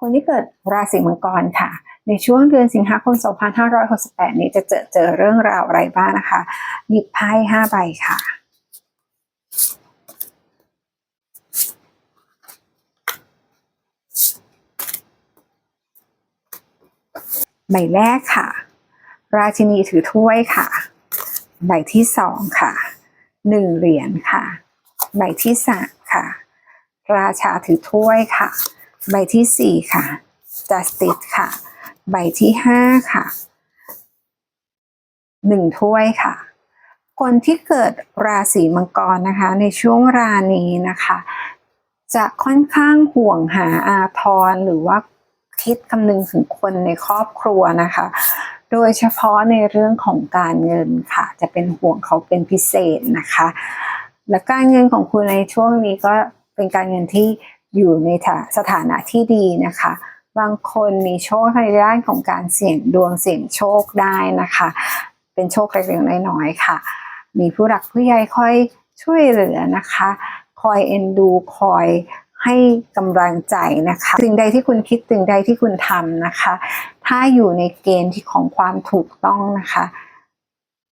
คนที่เกิดราศีมังกรค่ะ ในช่วงเดือนสิงหาคม 2568 นี้จะเจอเจอเรื่องราวอะไรบ้างนะคะ หยิบไพ่ห้าใบค่ะใบแรกค่ะ ราชินีถือถ้วยค่ะ ใบที่สองค่ะ หนึ่งเหรียญค่ะ ใบที่สามค่ะ ราชาถือถ้วยค่ะ ใบที่สี่ค่ะ justice ค่ะ ใบที่ห้าค่ะหนึ่งถ้วยค่ะ คนที่เกิดราศีมังกรนะคะ ในช่วงรานี้นะคะ จะค่อนข้างห่วงหาอาทรหรือว่าคิดคำนึงถึงคนในครอบครัวนะคะ โดยเฉพาะในเรื่องของการเงินค่ะ จะเป็นห่วงเขาเป็นพิเศษนะคะ และการเงินของคุณในช่วงนี้ก็เป็นการเงินที่ อยู่ในสถานะที่ดีนะคะ บางคนมีโชคในด้านของการเสี่ยงดวงเสี่ยงโชคได้นะคะ เป็นโชคเล็กๆน้อยๆค่ะ มีผู้หลักผู้ใหญ่คอยช่วยเหลือนะคะ คอยเอ็นดูคอยให้กำลังใจนะคะสิ่งใดที่คุณคิดสิ่งใดที่คุณทำนะคะ ถ้าอยู่ในเกณฑ์ที่ของความถูกต้องนะคะ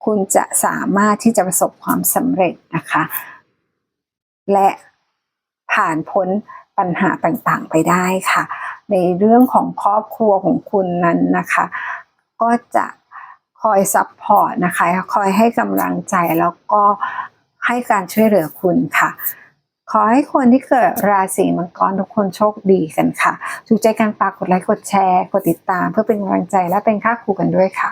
คุณจะสามารถที่จะประสบความสำเร็จนะคะ และ ผ่านพ้นปัญหาต่างๆไปได้ค่ะ ในเรื่องของครอบครัวของคุณนั้นนะคะ ก็จะคอยซัพพอร์ตนะคะ คอยให้กำลังใจแล้วก็ให้การช่วยเหลือคุณค่ะ ขอให้คนที่เกิดราศีมังกรทุกคนโชคดีกันค่ะถูกใจการฝากกดไลค์กดแชร์ กดติดตาม เพื่อเป็นกำลังใจและเป็นค่าครูกันด้วยค่ะ